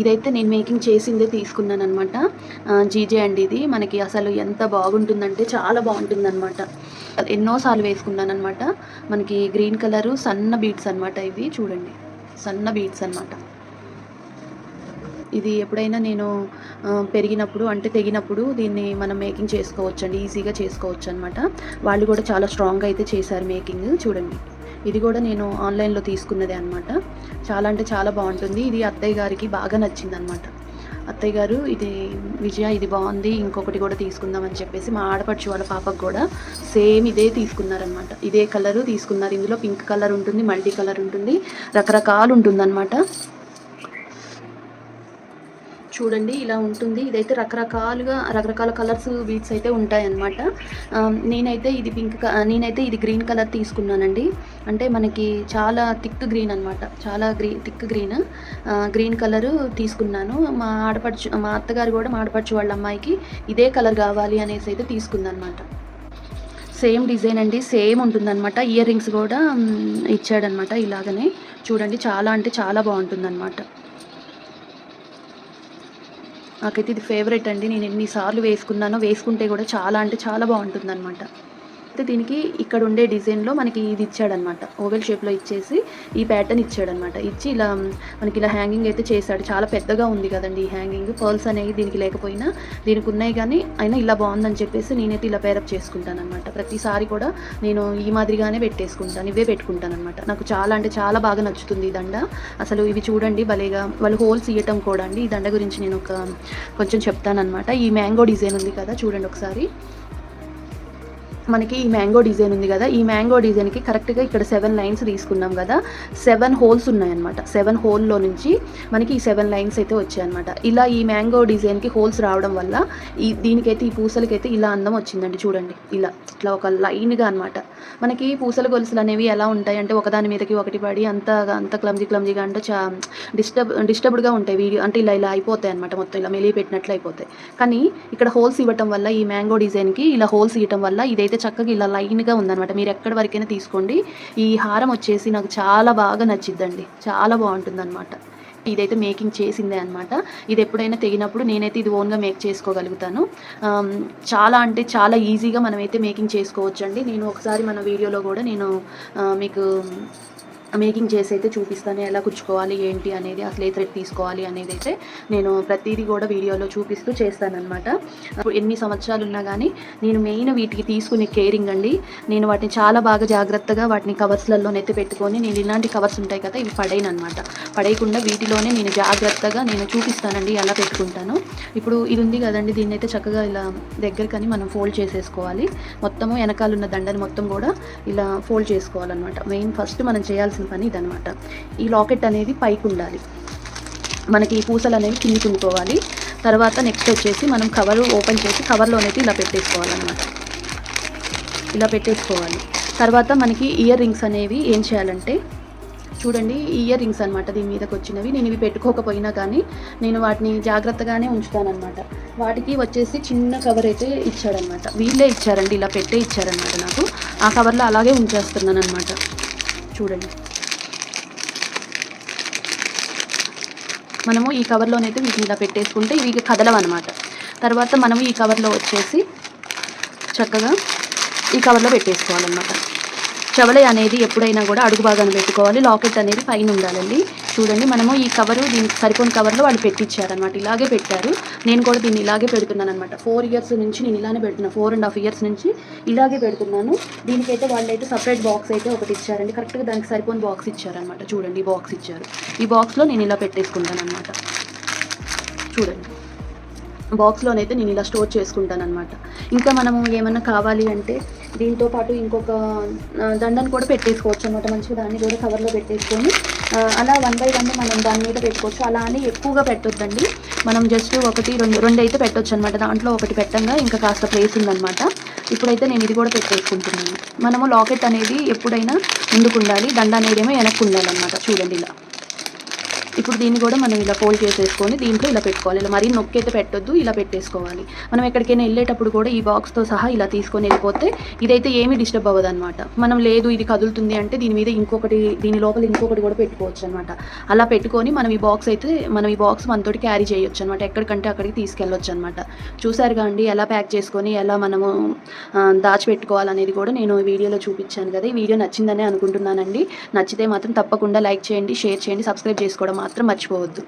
ఇదైతే నేను మేకింగ్ చేసిందే తీసుకున్నాను అనమాట జీజే అండి ఇది. మనకి అసలు ఎంత బాగుంటుందంటే చాలా బాగుంటుందన్నమాట. ఎన్నోసార్లు వేసుకున్నాను అనమాట మనకి గ్రీన్ కలరు సన్న బీట్స్ అనమాట ఇవి. చూడండి. సన్న బీట్స్ అనమాట ఇది ఎప్పుడైనా నేను పెరిగినప్పుడు అంటే తెగినప్పుడు దీన్ని మనం మేకింగ్ చేసుకోవచ్చండి. ఈజీగా చేసుకోవచ్చు అనమాట వాళ్ళు కూడా చాలా స్ట్రాంగ్గా అయితే చేశారు మేకింగ్. చూడండి. ఇది కూడా నేను ఆన్లైన్లో తీసుకున్నదే అనమాట చాలా అంటే చాలా బాగుంటుంది. ఇది అత్తయ్య గారికి బాగా నచ్చింది అనమాట అత్తయ్య గారు ఇది విజయ ఇది బాగుంది ఇంకొకటి కూడా తీసుకుందామని చెప్పేసి మా ఆడపడుచు వాళ్ళ పాపకు కూడా సేమ్ ఇదే తీసుకున్నారనమాట ఇదే కలరు తీసుకున్నారు. ఇందులో పింక్ కలర్ ఉంటుంది మల్టీ కలర్ ఉంటుంది రకరకాలు ఉంటుందన్నమాట. చూడండి ఇలా ఉంటుంది. ఇదైతే రకరకాలుగా రకరకాల కలర్స్ బీట్స్ అయితే ఉంటాయన్నమాట. నేనైతే ఇది పింక్ నేనైతే ఇది గ్రీన్ కలర్ తీసుకున్నానండి. అంటే మనకి చాలా థిక్ గ్రీన్ అనమాట చాలా గ్రీ థిక్ గ్రీన్. గ్రీన్ కలర్ తీసుకున్నాను. మా ఆడపడుచు మా అత్తగారు కూడా మా ఆడపడుచు వాళ్ళ అమ్మాయికి ఇదే కలర్ కావాలి అనేసి అయితే తీసుకుందనమాట సేమ్ డిజైన్ అండి సేమ్ ఉంటుందన్నమాట. ఇయర్ రింగ్స్ కూడా ఇచ్చాడనమాట ఇలాగనే. చూడండి చాలా అంటే చాలా బాగుంటుందన్నమాట. నాకైతే ఇది ఫేవరెట్ అండి. నేను ఎన్నిసార్లు వేసుకున్నానో వేసుకుంటే కూడా చాలా అంటే చాలా బాగుంటుంది అనమాట అయితే దీనికి ఇక్కడ ఉండే డిజైన్లో మనకి ఇది ఇచ్చాడనమాట ఓవెల్ షేప్లో ఇచ్చేసి ఈ ప్యాటర్న్ ఇచ్చాడనమాట ఇచ్చి ఇలా మనకి ఇలా హ్యాంగింగ్ అయితే చేశాడు. చాలా పెద్దగా ఉంది కదండి ఈ హ్యాంగింగ్. పర్ల్స్ అనేవి దీనికి లేకపోయినా దీనికి ఉన్నాయి కానీ అయినా ఇలా బాగుందని చెప్పేసి నేనైతే ఇలా పేరప్ చేసుకుంటాను అనమాట ప్రతిసారి కూడా నేను ఈ మాదిరిగానే పెట్టేసుకుంటాను. ఇవే పెట్టుకుంటాను అనమాట నాకు చాలా అంటే చాలా బాగా నచ్చుతుంది ఈ దండ. అసలు ఇవి చూడండి భలేగా వాళ్ళు హోల్స్ ఇవ్వటం కూడా అండి. ఈ దండ గురించి నేను ఒక కొంచెం చెప్తానమాట ఈ మ్యాంగో డిజైన్ ఉంది కదా చూడండి ఒకసారి. మనకి ఈ మ్యాంగో డిజైన్ ఉంది కదా ఈ మ్యాంగో డిజైన్కి కరెక్ట్గా ఇక్కడ సెవెన్ లైన్స్ తీసుకున్నాం కదా. సెవెన్ హోల్స్ ఉన్నాయన్నమాట. సెవెన్ హోల్లో నుంచి మనకి ఈ సెవెన్ లైన్స్ అయితే వచ్చాయన్నమాట. ఇలా ఈ మ్యాంగో డిజైన్కి హోల్స్ రావడం వల్ల ఈ దీనికైతే ఈ పూసలకైతే ఇలా అందం వచ్చిందండి చూడండి. ఇలా ఇట్లా ఒక లైన్గా అనమాట మనకి పూసల గొలుసులు అనేవి ఎలా ఉంటాయి అంటే ఒకదాని మీదకి ఒకటి పడి అంత అంత క్లమ్జీ క్లమ్జీగా అంటే చా డిస్టర్బ్ డిస్టర్బ్డ్గా ఉంటాయి వీడియో. అంటే ఇలా ఇలా అయిపోతాయి అనమాట మొత్తం. ఇలా మెలిగి పెట్టినట్లు అయిపోతాయి. కానీ ఇక్కడ హోల్స్ ఇవ్వటం వల్ల ఈ మ్యాంగో డిజైన్కి ఇలా హోల్స్ ఇవ్వటం వల్ల ఇదైతే అయితే చక్కగా ఇలా లైన్గా ఉందనమాట మీరు ఎక్కడి వరకైనా తీసుకోండి. ఈ హారం వచ్చేసి నాకు చాలా బాగా నచ్చిద్దండి. చాలా బాగుంటుంది ఇదైతే మేకింగ్ చేసిందే అనమాట ఇది ఎప్పుడైనా తెగినప్పుడు నేనైతే ఇది ఓన్గా మేక్ చేసుకోగలుగుతాను. చాలా అంటే చాలా ఈజీగా మనమైతే మేకింగ్ చేసుకోవచ్చండి. నేను ఒకసారి మన వీడియోలో కూడా నేను మీకు మేకింగ్ చేసి అయితే చూపిస్తాను ఎలా కుచ్చుకోవాలి ఏంటి అనేది అసలు ఏ థ్రెడ్ తీసుకోవాలి అనేది అయితే నేను ప్రతిదీ కూడా వీడియోలో చూపిస్తూ చేస్తానన్నమాట. అప్పుడు ఎన్ని సంవత్సరాలు ఉన్నా కానీ నేను మెయిన్ వీటికి తీసుకునే కేరింగ్ అండి. నేను వాటిని చాలా బాగా జాగ్రత్తగా వాటిని కవర్స్లలోనైతే పెట్టుకొని నేను ఇలాంటి కవర్స్ ఉంటాయి కదా ఇవి పడైన అనమాట పడేయకుండా వీటిలోనే నేను జాగ్రత్తగా నేను చూపిస్తానండి ఎలా పెట్టుకుంటాను. ఇప్పుడు ఇది ఉంది కదండి దీన్ని అయితే చక్కగా ఇలా దగ్గరకని మనం ఫోల్డ్ చేసేసుకోవాలి. మొత్తము వెనకాల ఉన్న దండని మొత్తం కూడా ఇలా ఫోల్డ్ చేసుకోవాలన్నమాట. మెయిన్ ఫస్ట్ మనం చేయాల్సిన పని ఇదనమాట ఈ లాకెట్ అనేది పైకి ఉండాలి. మనకి ఈ పూసలు అనేవి కిందికి ఉండుకోవాలి తర్వాత నెక్స్ట్ వచ్చేసి మనం కవర్ ఓపెన్ చేసి కవర్లోనైతే ఇలా పెట్టేసుకోవాలన్నమాట. ఇలా పెట్టేసుకోవాలి. తర్వాత మనకి ఇయర్ రింగ్స్ అనేవి ఏం చేయాలంటే చూడండి ఇయర్ రింగ్స్ అనమాట దీని మీదకి వచ్చినవి. నేను ఇవి పెట్టుకోకపోయినా కానీ నేను వాటిని జాగ్రత్తగానే ఉంచుతానమాట వాటికి వచ్చేసి చిన్న కవర్ అయితే ఇచ్చాడనమాట వీళ్ళే ఇచ్చారండి ఇలా పెట్టే ఇచ్చారనమాట నాకు. ఆ కవర్లో అలాగే ఉంచేస్తున్నాను అనమాట చూడండి. మనము ఈ కవర్లోనైతే వీటిని ఇలా పెట్టేసుకుంటే ఇవి కదలవన్నమాట. తర్వాత మనము ఈ కవర్లో వచ్చేసి చక్కగా ఈ కవర్లో పెట్టేసుకోవాలన్నమాట. చెవలై అనేది ఎప్పుడైనా కూడా అడుగు భాగాన్ని పెట్టుకోవాలి. లాకెట్ అనేది పైన ఉండాలండి. చూడండి. మనము ఈ కవరు దీనికి సరిపోని కవర్లో వాళ్ళు పెట్టించారనమాట ఇలాగే పెట్టారు. నేను కూడా దీన్ని ఇలాగే పెడుతున్నాను అనమాట ఫోర్ ఇయర్స్ నుంచి నేను ఇలానే పెడుతున్నాను ఫోర్ అండ్ హాఫ్ ఇయర్స్ నుంచి ఇలాగే పెడుతున్నాను. దీనికైతే వాళ్ళైతే సపరేట్ బాక్స్ అయితే ఒకటి ఇచ్చారండి. కరెక్ట్గా దానికి సరిపోని బాక్స్ ఇచ్చారనమాట చూడండి ఈ బాక్స్ ఇచ్చారు. ఈ బాక్స్లో నేను ఇలా పెట్టేసుకుంటాను అనమాట చూడండి బాక్స్లోనైతే నేను ఇలా స్టోర్ చేసుకుంటాను అనమాట ఇంకా మనము ఏమన్నా కావాలి అంటే దీంతో పాటు ఇంకొక దండను కూడా పెట్టేసుకోవచ్చు అనమాట మంచిగా దాన్ని కూడా కవర్లో పెట్టేసుకొని అలా వన్ బై వన్ మనం దాని మీద పెట్టుకోవచ్చు. అలా అని ఎక్కువగా పెట్టొద్దండి. మనం జస్ట్ ఒకటి రెండు రెండు అయితే పెట్టొచ్చు అనమాట దాంట్లో ఒకటి పెట్టంగా ఇంకా కాస్త ప్లేస్ ఉందన్నమాట. ఇప్పుడైతే నేను ఇది కూడా పెట్టేసుకుంటున్నాను. మనము లాకెట్ అనేది ఎప్పుడైనా ముందుకు ఉండాలి. దండ అనేది ఏమో వెనక్కి ఉండాలన్నమాట. చూడండి ఇలా. ఇప్పుడు దీన్ని కూడా మనం ఇలా ఫోల్డ్ చేసేసుకొని దీంట్లో ఇలా పెట్టుకోవాలి. ఇలా మరీ నొక్కి అయితే పెట్టొద్దు ఇలా పెట్టేసుకోవాలి. మనం ఎక్కడికైనా వెళ్ళేటప్పుడు కూడా ఈ బాక్స్తో సహా ఇలా తీసుకొని వెళ్ళిపోతే ఇదైతే ఏమీ డిస్టర్బ్ అవ్వదు అనమాట మనం లేదు ఇది కదులుతుంది అంటే దీని మీద ఇంకొకటి దీని లోపల ఇంకొకటి కూడా పెట్టుకోవచ్చు అనమాట అలా పెట్టుకొని మనం ఈ బాక్స్ అయితే మనం ఈ బాక్స్ మనతోటి క్యారీ చేయొచ్చు అనమాట ఎక్కడికంటే అక్కడికి తీసుకెళ్ళొచ్చు అనమాట చూసారుగా అండి ఎలా ప్యాక్ చేసుకొని ఎలా మనము దాచిపెట్టుకోవాలనేది కూడా నేను వీడియోలో చూపించాను కదా. ఈ వీడియో నచ్చిందనే అనుకుంటున్నానండి. నచ్చితే మాత్రం తప్పకుండా లైక్ చేయండి షేర్ చేయండి సబ్స్క్రైబ్ చేసుకోవడం మాత్రం ಮಾತ್ರ ಮರ್ಚಿಬಹ್ದು